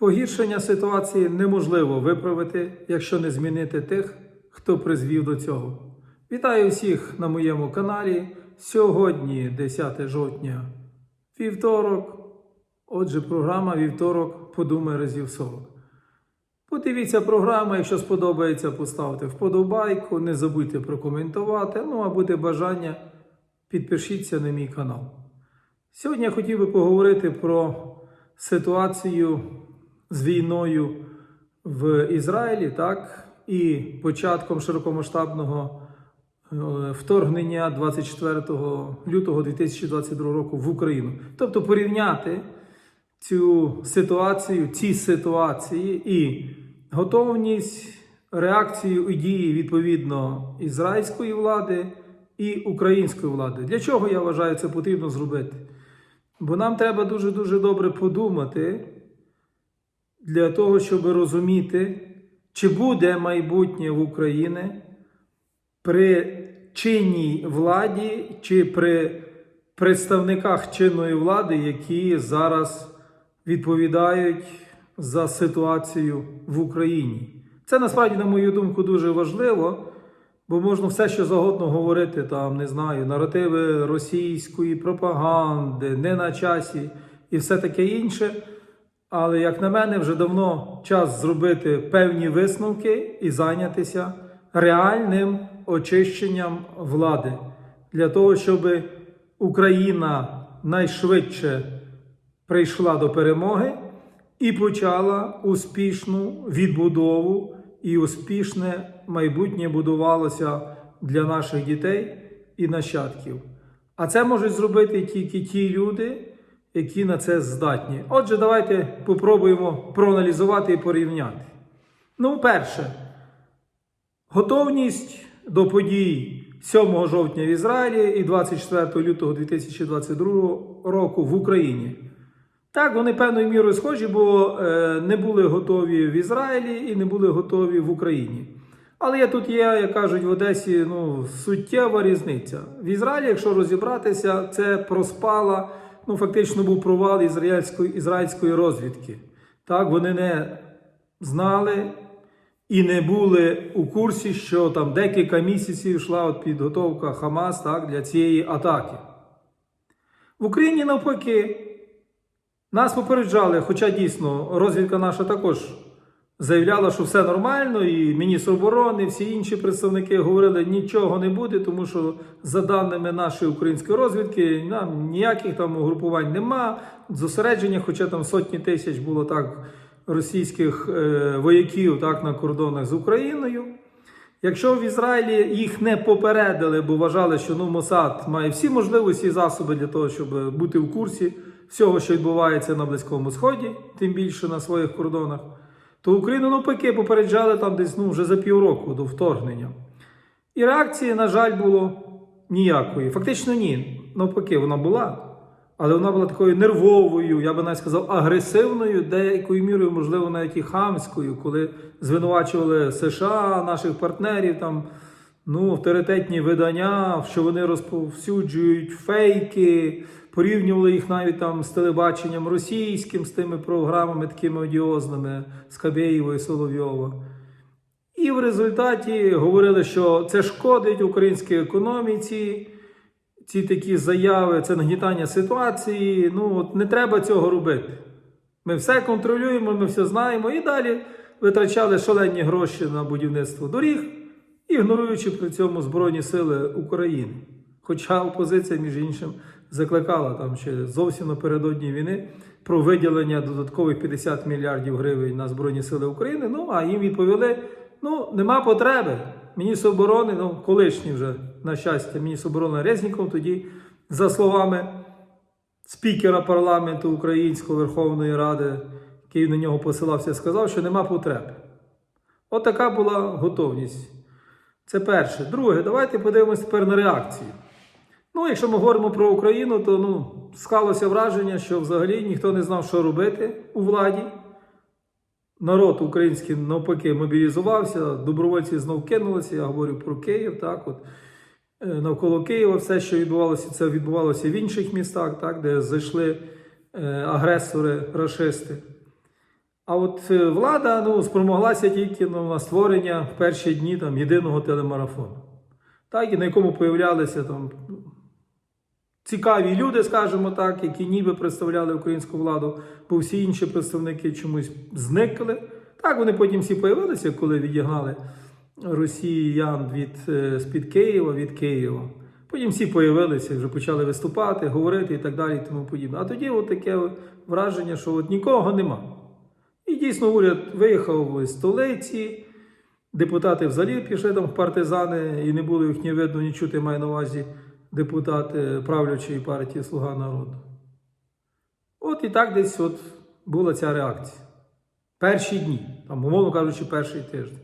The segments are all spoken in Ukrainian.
Погіршення ситуації неможливо виправити, якщо не змінити тих, хто призвів до цього. Вітаю всіх на моєму каналі. Сьогодні 10 жовтня, вівторок. Отже, програма вівторок подумай разів 40. Подивіться програму, якщо сподобається, поставте вподобайку, не забудьте прокоментувати. Ну а буде бажання, підпишіться на мій канал. Сьогодні я хотів би поговорити про ситуацію з війною в Ізраїлі, так, і початком широкомасштабного е, вторгнення 24 лютого 2022 року в Україну. Тобто порівняти цю ситуацію, ці ситуації і готовність, реакцію і дії відповідно ізраїльської влади і української влади. Для чого я вважаю це потрібно зробити? Бо нам треба дуже-дуже добре подумати для того, щоб розуміти, чи буде майбутнє в Україні при чинній владі чи при представниках чинної влади, які зараз відповідають за ситуацію в Україні. Це насправді, на мою думку, дуже важливо, бо можна все, що завгодно говорити, там, не знаю, наративи російської пропаганди, не на часі і все таке інше. Але, як на мене, вже давно час зробити певні висновки і зайнятися реальним очищенням влади для того, щоб Україна найшвидше прийшла до перемоги і почала успішну відбудову і успішне майбутнє будувалося для наших дітей і нащадків. А це можуть зробити тільки ті люди, які на це здатні. Отже, давайте попробуємо проаналізувати і порівняти. Ну, перше, готовність до подій 7 жовтня в Ізраїлі і 24 лютого 2022 року в Україні. Так, вони певною мірою схожі, бо е, не були готові в Ізраїлі і не були готові в Україні. Але я тут є, як кажуть в Одесі, ну, суттєва різниця. В Ізраїлі, якщо розібратися, це проспала, ну фактично був провал ізраїльської, ізраїльської розвідки. Так, вони не знали і не були у курсі, що там декілька місяців йшла от підготовка Хамас так, для цієї атаки. В Україні навпаки. Нас попереджали, хоча дійсно розвідка наша також заявляла, що все нормально, і міністр оборони, всі інші представники говорили, нічого не буде, тому що за даними нашої української розвідки, нам ніяких там угрупувань нема. Зосередження, хоча там сотні тисяч було так російських е, вояків так, на кордонах з Україною. Якщо в Ізраїлі їх не попередили, бо вважали, що ну, Мосад має всі можливості і засоби для того, щоб бути в курсі всього, що відбувається на Близькому Сході, тим більше на своїх кордонах, то Україну навпаки попереджали там десь ну, вже за півроку до вторгнення. І реакції, на жаль, було ніякої. Фактично, ні. Навпаки, вона була. Але вона була такою нервовою, я би навіть сказав, агресивною, деякою мірою, можливо, навіть і хамською, коли звинувачували США, наших партнерів, там, ну, авторитетні видання, що вони розповсюджують фейки, порівнювали їх навіть там з телебаченням російським, з тими програмами такими одіозними, з Кабєєва і Соловйова. І в результаті говорили, що це шкодить українській економіці. Ці такі заяви, це нагнітання ситуації. Ну, от не треба цього робити. Ми все контролюємо, ми все знаємо і далі витрачали шалені гроші на будівництво доріг, ігноруючи при цьому Збройні Сили України. Хоча опозиція, між іншим, закликала там ще зовсім напередодні війни про виділення додаткових 50 мільярдів гривень на Збройні Сили України. Ну, а їм відповіли: ну, нема потреби. Міністр оборони, ну, колишній вже, на щастя, міністр оборони Резніков тоді, за словами спікера парламенту Української Верховної Ради, який на нього посилався, сказав, що нема потреби. От така була готовність. Це перше. Друге, давайте подивимось тепер на реакцію. Ну, якщо ми говоримо про Україну, то ну, склалося враження, що взагалі ніхто не знав, що робити у владі. Народ український навпаки мобілізувався, добровольці знов кинулися. Я говорю про Київ. Так, от Е, навколо Києва все, що відбувалося, це відбувалося в інших містах, так, де зайшли е, агресори, рашисти. А от е, влада ну, спромоглася тільки ну, на створення в перші дні там, єдиного телемарафону. Так, і на якому появлялися там ну, цікаві люди, скажімо так, які ніби представляли українську владу, бо всі інші представники чомусь зникли. Так, вони потім всі появилися, коли відігнали росіян від е, з-під Києва, від Києва. Потім всі появилися, вже почали виступати, говорити і так далі, і тому подібне. А тоді от таке враження, що от нікого нема. І дійсно уряд виїхав з столиці, депутати взагалі пішли там в партизани і не було їх ні видно, ні чути, маю на увазі депутати правлячої партії Слуга народу. От і так десь от була ця реакція. Перші дні, там, умовно кажучи, перший тиждень.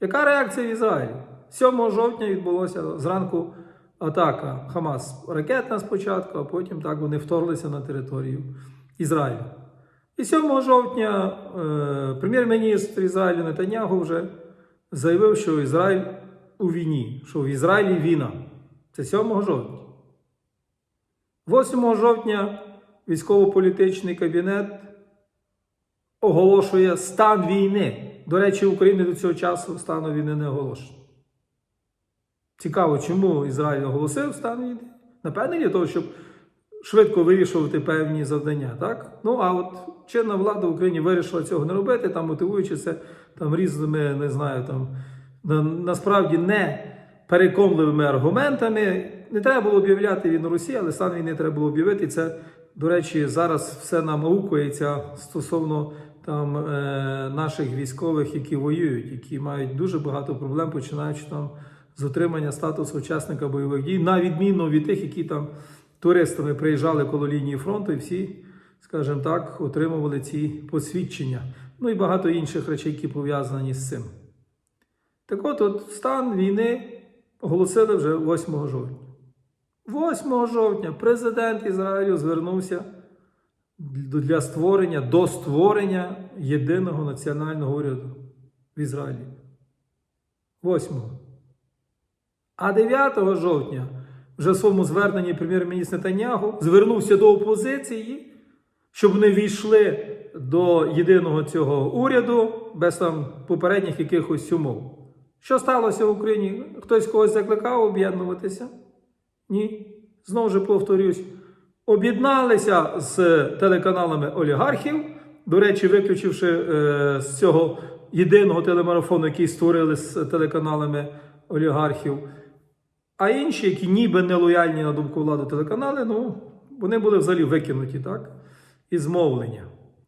Яка реакція в Ізраїлі? 7 жовтня відбулося зранку атака Хамас ракетна спочатку, а потім так вони вторглися на територію Ізраїлю. І 7 жовтня е, прем'єр-міністр Ізраїлю Нетаньягу вже заявив, що Ізраїль у війні, що в Ізраїлі війна. Це 7 жовтня. 8 жовтня військово-політичний кабінет оголошує стан війни. До речі, України до цього часу стану війни не оголошено. Цікаво, чому Ізраїль оголосив стан війни? Напевне, для того, щоб швидко вирішувати певні завдання. Так? Ну, а от чинна влада в Україні вирішила цього не робити, там мотивуючи це там, різними, не знаю, там, на, насправді не переконливими аргументами. Не треба було об'являти війну Росії, але стан війни треба було об'явити. І це, до речі, зараз все нам аукується стосовно там, е, наших військових, які воюють, які мають дуже багато проблем, починаючи там з отримання статусу учасника бойових дій, на відміну від тих, які там туристами приїжджали коло лінії фронту, і всі, скажімо так, отримували ці посвідчення. Ну і багато інших речей, які пов'язані з цим. Так от, от стан війни оголосили вже 8 жовтня. 8 жовтня президент Ізраїлю звернувся для створення, до створення єдиного національного уряду в Ізраїлі. 8. А 9 жовтня вже в своєму зверненні прем'єр-міністр Нетаньягу звернувся до опозиції, щоб не війшли до єдиного цього уряду без там попередніх якихось умов. Що сталося в Україні? Хтось когось закликав об'єднуватися? Ні. Знову ж повторюсь, об'єдналися з телеканалами олігархів, до речі, виключивши е, з цього єдиного телемарафону, який створили з телеканалами олігархів. А інші, які ніби не лояльні на думку влади телеканали, ну, вони були взагалі викинуті, так? І змовлення.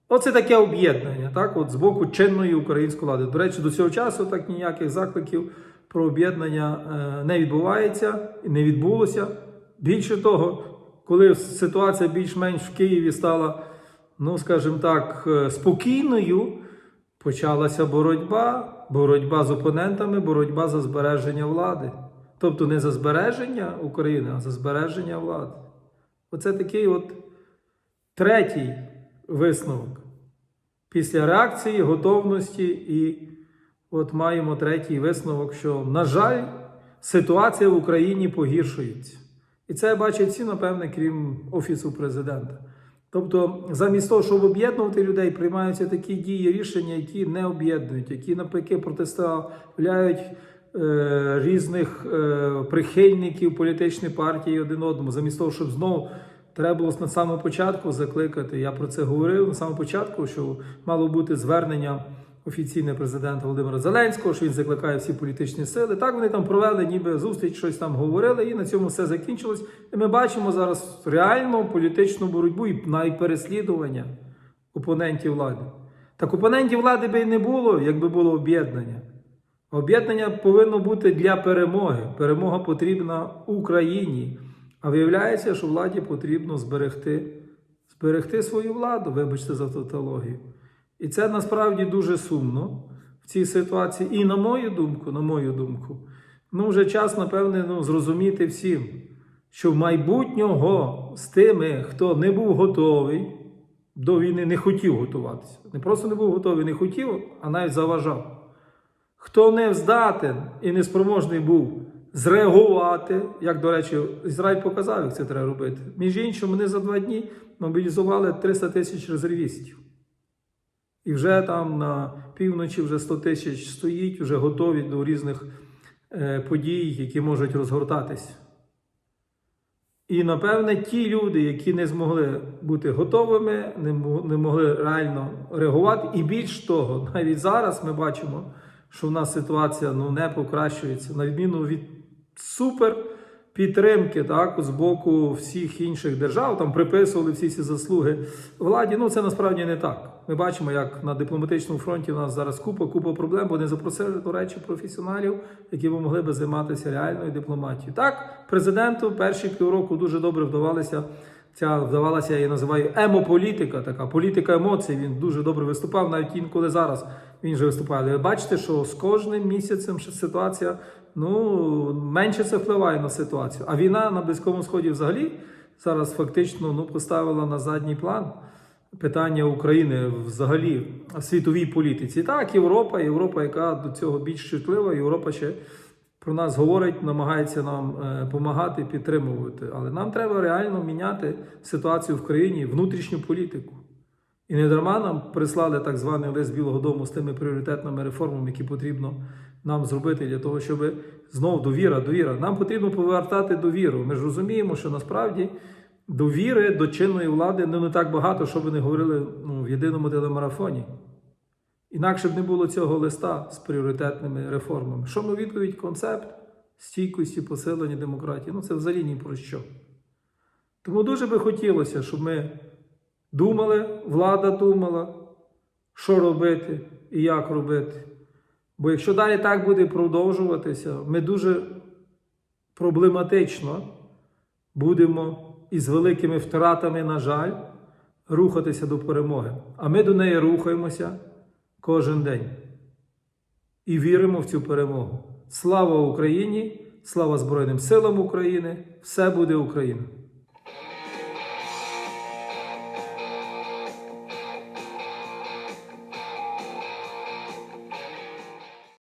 Оце таке об'єднання, так, от з боку чинної української влади. До речі, до цього часу так ніяких закликів про об'єднання е, не відбувається і не відбулося. Більше того, коли ситуація більш-менш в Києві стала, ну, скажімо так, е, спокійною, почалася боротьба, боротьба з опонентами, боротьба за збереження влади. Тобто не за збереження України, а за збереження влади. Оце такий от третій висновок. Після реакції, готовності, і от маємо третій висновок, що, на жаль, ситуація в Україні погіршується. І це бачать всі, напевне, крім Офісу президента. Тобто, замість того, щоб об'єднувати людей, приймаються такі дії, рішення, які не об'єднують, які навпаки протиставляють е, різних е, прихильників політичної партії один одному, замість того, щоб знову треба було на самому початку закликати. Я про це говорив на самому початку, що мало бути звернення офіційне президента Володимира Зеленського, що він закликає всі політичні сили. Так вони там провели, ніби зустріч, щось там говорили, і на цьому все закінчилось. І ми бачимо зараз реальну політичну боротьбу і переслідування опонентів влади. Так опонентів влади би і не було, якби було об'єднання. Об'єднання повинно бути для перемоги. Перемога потрібна Україні. А виявляється, що владі потрібно зберегти, зберегти свою владу, вибачте за тавтологію. І це насправді дуже сумно в цій ситуації. І на мою думку, на мою думку, ну вже час, напевне, ну, зрозуміти всім, що в майбутнього з тими, хто не був готовий до війни, не хотів готуватися. Не просто не був готовий, не хотів, а навіть заважав. Хто не здатен і не спроможний був зреагувати, як, до речі, Ізраїль показав, як це треба робити. Між іншим, вони за два дні мобілізували 300 тисяч резервістів. І вже там на півночі вже 100 тисяч стоїть, вже готові до різних е, подій, які можуть розгортатись. І напевне ті люди, які не змогли бути готовими, не могли реально реагувати. І більш того, навіть зараз ми бачимо, що в нас ситуація ну, не покращується, на відміну від супер підтримки так, з боку всіх інших держав, там приписували всі ці заслуги владі. Ну це насправді не так. Ми бачимо, як на дипломатичному фронті у нас зараз купа, купа проблем, бо не запросили, до речі, професіоналів, які б могли би займатися реальною дипломатією. Так, президенту перші півроку дуже добре вдавалося. Ця вдавалася, я її називаю емополітика, така політика емоцій. Він дуже добре виступав, навіть інколи зараз він же виступає. Але бачите, що з кожним місяцем ситуація ну менше це впливає на ситуацію. А війна на Близькому Сході взагалі зараз фактично ну, поставила на задній план питання України взагалі в світовій політиці. Так, Європа, Європа, яка до цього більш чутлива, Європа ще про нас говорить, намагається нам допомагати, підтримувати. Але нам треба реально міняти ситуацію в країні, внутрішню політику. І не дарма нам прислали так званий лист Білого Дому з тими пріоритетними реформами, які потрібно нам зробити для того, щоб знов довіра, довіра. Нам потрібно повертати довіру. Ми ж розуміємо, що насправді довіри до чинної влади ну, не так багато, що би не говорили ну, в єдиному телемарафоні. Інакше б не було цього листа з пріоритетними реформами. Що ми відповідь? Концепт стійкості, посилення демократії. Ну це взагалі ні про що. Тому дуже би хотілося, щоб ми думали, влада думала, що робити і як робити. Бо якщо далі так буде продовжуватися, ми дуже проблематично будемо із великими втратами, на жаль, рухатися до перемоги. А ми до неї рухаємося кожен день і віримо в цю перемогу. Слава Україні! Слава Збройним силам України! Все буде Україна!